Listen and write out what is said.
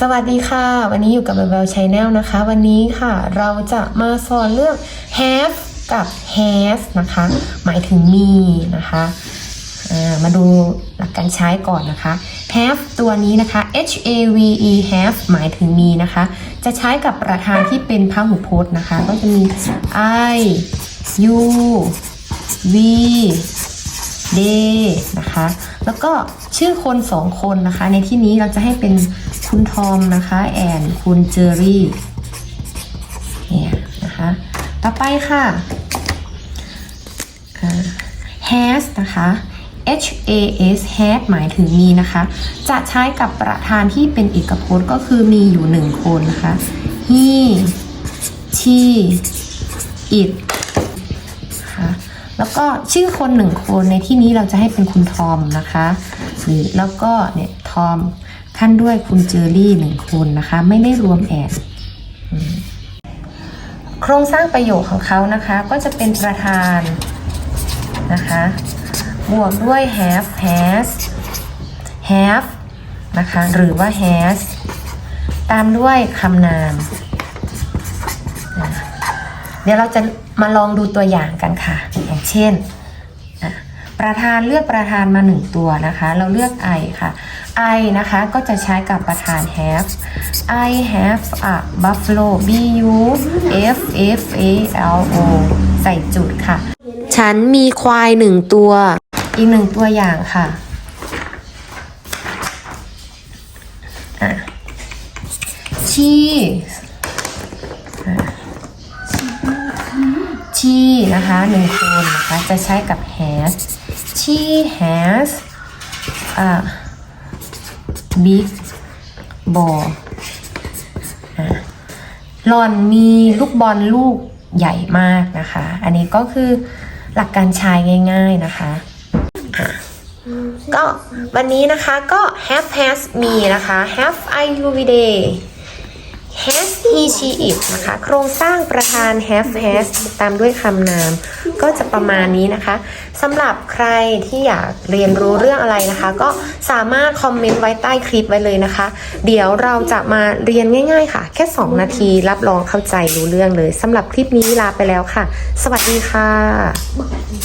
สวัสดีค่ะ วันนี้อยู่กับ b บ b ช n แนลนะคะ วันนี้ค่ะเราจะมาสอนเรื่อง have กับ has นะคะ หมายถึงมีนะคะามาดูหลักการใช้ก่อนนะคะ have ตัวนี้นะคะ h a v e have หมายถึงมีนะคะ จะใช้กับประธานที่เป็นพหูพจน์นะคะ ก็จะมี I you we they นะคะ แล้วก็ชื่อคนสองคนนะคะ ในที่นี้เราจะให้เป็นคุณทอมนะคะ แอนคุณเจอรี่เนี่ยนะคะ ต่อไปค่ะ has นะคะ H A S has หมายถึงมีนะคะ จะใช้กับประธานที่เป็นเอกพจน์ก็คือมีอยู่หนึ่งคนนะคะ he she it แล้วก็ชื่อคนหนึ่งคนในที่นี้เราจะให้เป็นคุณทอมนะคะหรือแล้วก็เนี่ยทอมขั้นด้วยคุณเจอรี่หนึ่งคนนะคะ ไม่ได้รวมแอนอืมโครงสร้างประโยคของเขานะคะ ก็จะเป็นประธานนะคะ บวกด้วย have has have นะคะ หรือว่า has ตามด้วยคำนาม เดี๋ยวเราจะมาลองดูตัวอย่างกันค่ะ อย่างเช่นอะประธานเลือกประธานมาหนึ่งตัวนะคะ เราเลือก I ค่ะ I นะคะก็จะใช้กับประธาน have I have a buffalo B U F F A L O ใส่จุดค่ะ ฉันมีควายหนึ่งตัว อีกหนึ่งตัวอย่างค่ะอ่ she นะคะหนึ่งคนนะคะจะใช้กับ has she has a big ball อะหล่อนมีลูกบอลลูกใหญ่มากนะคะ อันนี้ก็คือหลักการใช้ง่าย ๆนะคะก็วันนี้นะคะก็ have has me นะคะ have I you we day has he she it นะคะ โครงสร้างประธาน have has ตามด้วยคำนาม ก็จะประมาณนี้นะคะสำหรับใครที่อยากเรียนรู้เรื่องอะไรนะคะ ก็สามารถคอมเมนต์ไว้ใต้คลิปไว้เลยนะคะ เดี๋ยวเราจะมาเรียนง่ายๆค่ะ แค่ 2 นาทีรับรองเข้าใจรู้เรื่องเลยสำหรับคลิปนี้ลาไปแล้วค่ะ สวัสดีค่ะ